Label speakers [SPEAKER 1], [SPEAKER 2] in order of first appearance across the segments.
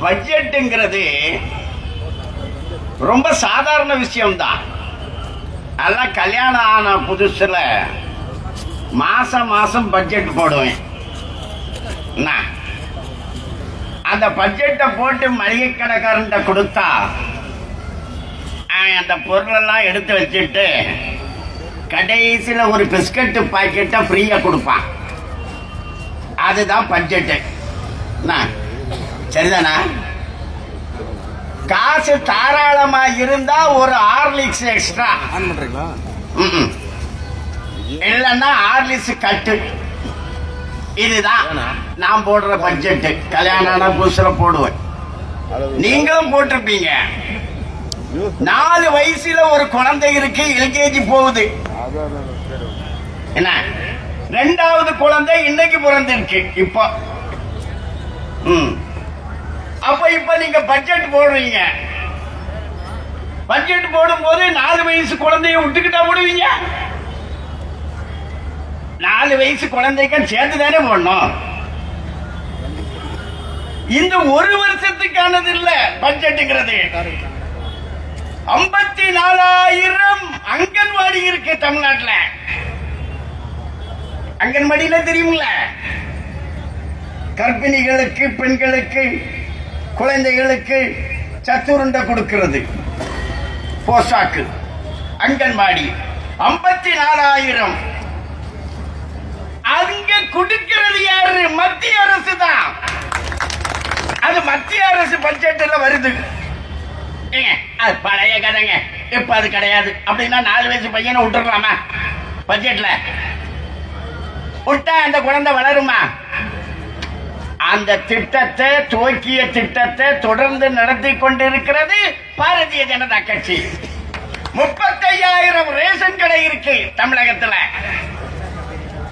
[SPEAKER 1] பட்ஜெட்டுங்கிறது ரொம்ப சாதாரண விஷயம்தான் அதெல்லாம் கல்யாணம் ஆன புதுசில் மாசம் மாசம் பட்ஜெட் போடுவேன் என்ன? அந்த பட்ஜெட்டை போட்டு மளிகை கடைக்காரன்ட்ட கொடுத்தா அந்த பொருளெல்லாம் எடுத்து வச்சுட்டு கடைசியில் ஒரு பிஸ்கட்டு பாக்கெட்டை ஃப்ரீயாக கொடுப்பான் அதுதான் பட்ஜெட்டு என்ன? சரிதானா? காசு தாராளமா இருந்தா ஒரு ஹார்லிக்ஸ் எக்ஸ்ட்ரா. இல்லைன்னா ஹார்லிக்ஸ் கட்டு. இதுதான் நான் போடுற பட்ஜெட் கல்யாணம் புதுசுல போடுவேன். நீங்களும் போட்டிருப்பீங்க. நாலு வயசுல ஒரு குழந்தை இருக்கு எல்கேஜி போகுது. என்ன? ரெண்டாவது குழந்தை இன்னைக்கு பிறந்திருக்கு இப்போ. ம். அப்ப இப்ப நீங்க பட்ஜெட் போடுறீங்க. பட்ஜெட் போடும் போது நாலு வயசு குழந்தைய விட்டுக்கிட்டா போடுவீங்க? நாலு வயசு குழந்தைக்கும் சேர்த்து தானே போடணும். இந்த ஒரு வருஷத்துக்கானது இல்ல பட்ஜெட்டுங்கிறது ஐம்பத்தி நாலாயிரம் அங்கன்வாடி இருக்கு தமிழ்நாட்டுல. அங்கன்வாடியில தெரியுங்களா கர்ப்பிணிகளுக்கு பெண்களுக்கு குழந்தைகளுக்கு சத்துருண்டை கொடுக்கிறது. போசாக்கு அங்கன்வாடி ஐம்பத்தி நாலாயிரம் அங்க கொடுக்கிறது யாரு? மத்திய அரசு தான் அது மத்திய அரசு பட்ஜெட்ல வருது. ஏங்க, அது பழைய கதைங்க. இப்ப அது கிடையாது. அப்படின்னா நாலு வயசு பையனை விட்டுடலாமா பட்ஜெட்ல. விட்டா அந்த குழந்தை வளருமா? அந்த திட்டத்தை துவக்கிய திட்டத்தை தொடர்ந்து நடத்தி கொண்டிருக்கிறது பாரதிய ஜனதா கட்சி. முப்பத்தையாயிரம் ரேஷன் கடை இருக்கு தமிழகத்துல.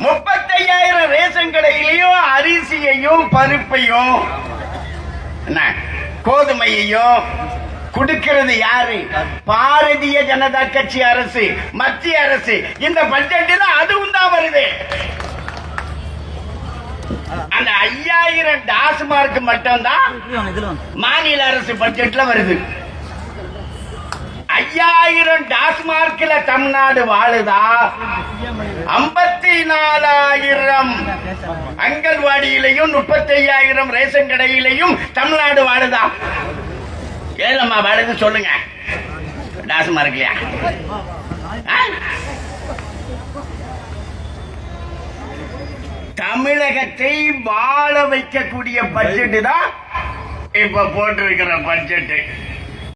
[SPEAKER 1] முப்பத்தையாயிரம் ரேஷன் கடையிலையும் அரிசியையும் பருப்பையும் என்ன கோதுமையையும் கொடுக்கிறது யாரு? பாரதிய ஜனதா கட்சி அரசு மத்திய அரசு. இந்த பட்ஜெட்டில் அதுவும் தான் வருது. அந்த ஐயாயிரம் டாஸ்மார்க் மட்டும்தான் மாநில அரசு பட்ஜெட்ல வருது. ஐயாயிரம் டாஸ்மார்க்ல தமிழ்நாடு வாழுதா? ஐம்பத்தி நாலாயிரம் அங்கன்வாடியிலையும் முப்பத்தி ஐயாயிரம் ரேஷன் கடையிலையும் தமிழ்நாடு வாழுதா? ஏலம்மா வாழுது சொல்லுங்க. டாஸ்மார்க்லையா? தமிழகத்தை வாழ வைக்கக்கூடிய பட்ஜெட் தான் இப்ப போட்டிருக்கிற பட்ஜெட்டு